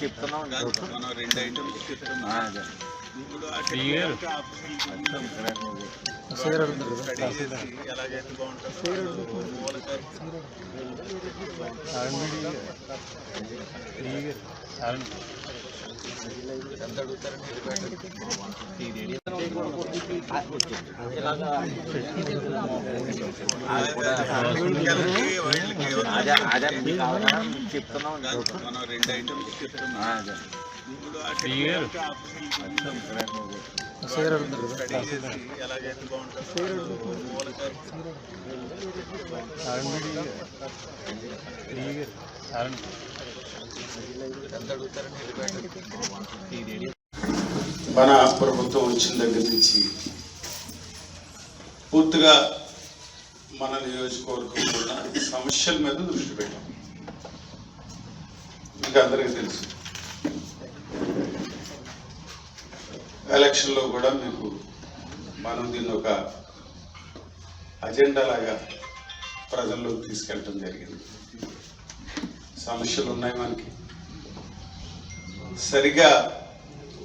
చెప్తున్నాం మనం రెండు ఐటమ్స్ చెప్తున్నాం ఎలాగైతే ఎంత అడుగుతారండి చెప్తున్నాం మనం రెండు ఐటమ్స్ చెప్తున్నాం మన ప్రభుత్వం వచ్చిన దగ్గర నుంచి పూర్తిగా మన నియోజకవర్గంలో ఉన్న సమస్యల మీద దృష్టి పెట్టాం. మీకు అందరికీ తెలుసు. ఎలక్షన్లో కూడా మీకు మనం దీన్ని ఒక అజెండా లాగా ప్రజల్లోకి తీసుకెళ్ళటం జరిగింది. సమస్యలు ఉన్నాయి మనకి. సరిగా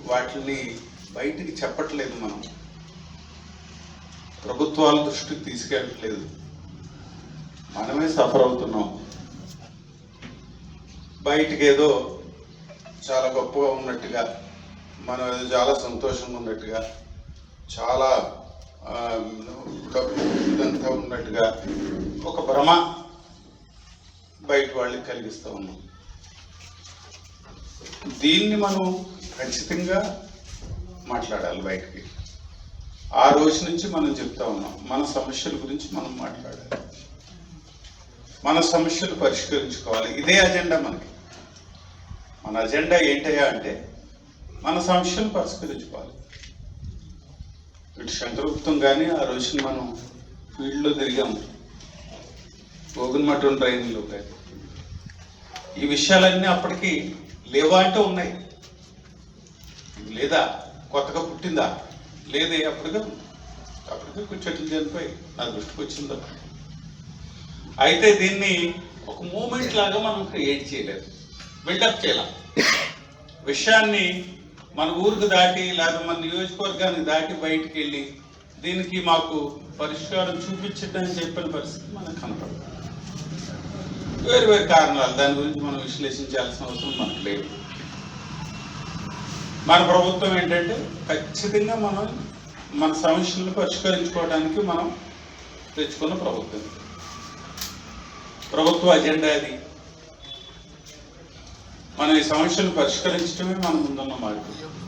వాటిని బయటికి చెప్పట్లేదు మనం. ప్రభుత్వాల దృష్టికి తీసుకెళ్ళట్లేదు. మనమే సఫర్ అవుతున్నాం. బయటికి ఏదో చాలా గొప్పగా ఉన్నట్టుగా మనం చాలా సంతోషంగా ఉన్నట్టుగా చాలా ఇదంతా ఉన్నట్టుగా ఒక భ్రమ బయట వాళ్ళకి కలిగిస్తూ ఉన్నాం. దీన్ని మనం ఖచ్చితంగా మాట్లాడాలి బయటికి. ఆ రోజు నుంచి మనం చెప్తా ఉన్నాం మన సమస్యల గురించి మనం మాట్లాడాలి. మన సమస్యలు పరిష్కరించుకోవాలి. ఇదే అజెండా మనకి. మన అజెండా ఏంటయ్యా అంటే మన సమస్యను పరిష్కరించుకోవాలి. ఇటు శంకరగుప్తం కానీ ఆ రోజున మనం ఫీల్డ్లో తిరిగాము గోగున్మఠం ట్రైనింగ్లో కానీ. ఈ విషయాలన్నీ అప్పటికి లేవా అంటే ఉన్నాయి లేదా? కొత్తగా పుట్టిందా? లేదే? అప్పటిగా అప్పటికే కొంచెం చెట్లు చనిపోయి నా దృష్టికి వచ్చిందా. అయితే దీన్ని ఒక మూమెంట్ లాగా మనం క్రియేట్ చేయలేదు. బిల్డప్ చేయాలి. విషయాన్ని మన ఊరికి దాటి లేదా మన నియోజకవర్గాన్ని దాటి బయటికి వెళ్ళి దీనికి మాకు పరిష్కారం చూపించదని చెప్పిన పరిస్థితి మనకు కనపడదు. వేరు వేరు కారణాలు దాని గురించి మనం విశ్లేషించాల్సిన అవసరం మనకు లేదు. మన ప్రభుత్వం ఏంటంటే ఖచ్చితంగా మనం మన సమస్యలను పరిష్కరించుకోవడానికి మనం తెచ్చుకున్న ప్రభుత్వం. ప్రభుత్వ అజెండా అది. మనం సమస్యను పరిష్కరించడమే మన ముందున్న మార్గం.